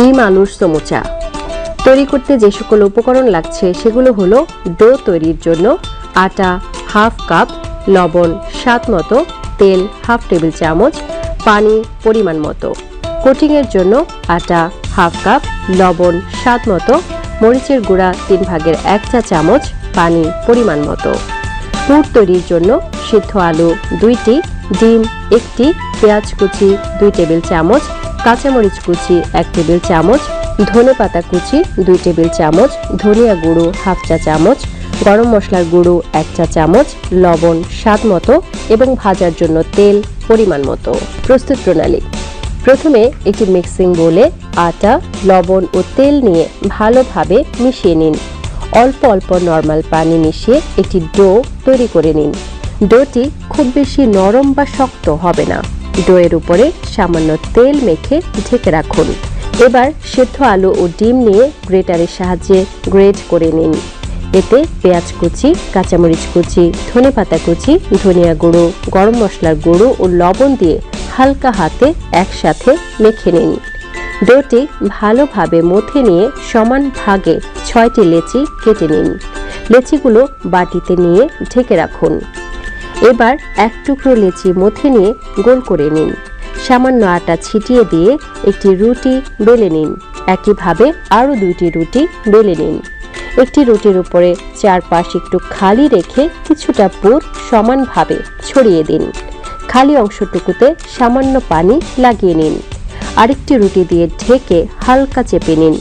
ডিম আলুর সমুচা তৈরি করতে যে সকল উপকরণ লাগছে, সেগুলো হলো ডো তৈরির জন্য আটা, হাফ কাপ লবণ, স্বাদ মতো তেল, হাফ টেবিল চামচ, পানি পরিমাণ মতো। কোটিংয়ের জন্য আটা, হাফ কাপ লবণ, স্বাদ মতো, মরিচের গুঁড়া তিন ভাগের এক চা চামচ, পানি পরিমাণ মতো। পুর তৈরির জন্য সিদ্ধ আলু দুইটি, ডিম একটি, পেঁয়াজ কুচি দুই টেবিল চামচ কাঁচামরিচ কুচি, এক টেবিল চামচ, ধনে পাতা কুচি, দুই টেবিল চামচ, ধনিয়া গুঁড়ো, হাফ চা চামচ, গরম মশলার গুঁড়ো, এক চা চামচ, লবণ, স্বাদ মতো এবং ভাজার জন্য তেল পরিমাণ মতো। প্রস্তুত প্রণালী। প্রথমে একটি মিক্সিং বোলে আটা, লবণ ও তেল নিয়ে ভালোভাবে মিশিয়ে নিন। অল্প অল্প নর্মাল পানি মিশিয়ে একটি ডো তৈরি করে নিন। ডোটি খুব বেশি নরম বা শক্ত হবে না। ডোয়ের উপরে সামান্য তেল মেখে ঢেকে রাখুন। এবার সেদ্ধ আলু ও ডিম নিয়ে গ্রেটারের সাহায্যে গ্রেট করে নিন। এতে পেঁয়াজ কুচি, কাঁচামরিচ কুচি ধনে পাতা কুচি, ধনিয়া গুঁড়ো, গরম মশলার গুঁড়ো ও লবণ দিয়ে হালকা হাতে একসাথে মেখে নিন। ডোটি ভালোভাবে মথে নিয়ে সমান ভাগে ছয়টি লেচি কেটে নিন। লেচিগুলো বাটিতে নিয়ে ঢেকে রাখুন। এবার এক টুকরো লেচি মথে নিয়ে গোল করে নিন। সামান্য আটা ছিটিয়ে দিয়ে একটি রুটি বেলে নিন। একইভাবে আরও দুইটি রুটি বেলে নিন। একটি রুটির উপরে চারপাশ একটু খালি রেখে কিছুটা পুর সমানভাবে ছড়িয়ে দিন। খালি অংশটুকুতে সামান্য পানি লাগিয়ে নিন। আরেকটি রুটি দিয়ে ঢেকে হালকা চেপে নিন।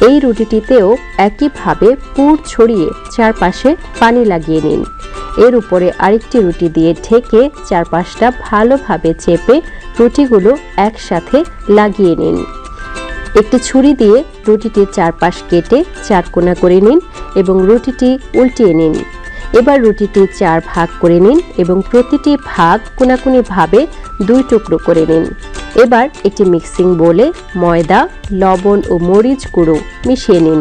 এই রুটিটিতেও একইভাবে পুর ছড়িয়ে চারপাশে পানি লাগিয়ে নিন। এর উপরে আরেকটি রুটি দিয়ে ঢেকে চারপাশটা ভালোভাবে চেপে রুটিগুলো একসাথে লাগিয়ে নিন। একটি ছুরি দিয়ে রুটিটির চারপাশ কেটে চার কোনা করে নিন এবং রুটিটি উল্টিয়ে নিন। এবার রুটিটি চার ভাগ করে নিন এবং প্রতিটি ভাগ কোনাকুনি ভাবে দুই টুকরো করে নিন। এবার একটি মিক্সিং বোলে ময়দা, লবণ ও মরিচ গুঁড়ো মিশিয়ে নিন।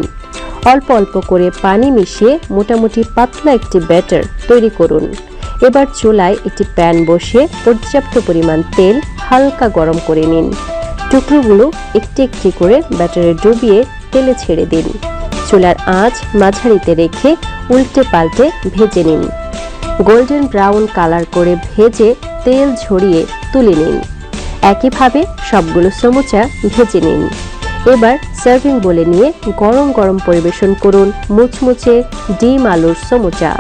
অল্প অল্প করে পানি মিশিয়ে মোটামুটি পাতলা একটি ব্যাটার তৈরি করুন। এবার চুলায় একটি প্যান বসিয়ে পর্যাপ্ত পরিমাণ তেল হালকা গরম করে নিন। টুকরোগুলো একটি একটি করে ব্যাটারে ডুবিয়ে তেলে ছেড়ে দিন। চুলার আঁচ মাঝারিতে রেখে উল্টে পাল্টে ভেজে নিন। গোল্ডেন ব্রাউন কালার করে ভেজে তেল ঝরিয়ে তুলে নিন। একইভাবে সবগুলো সমুচা ভেজে নিন। এবার সার্ভিং বলে নিয়ে গরম গরম পরিবেশন করুন মুচমুচে ডিম আলুর সমুচা।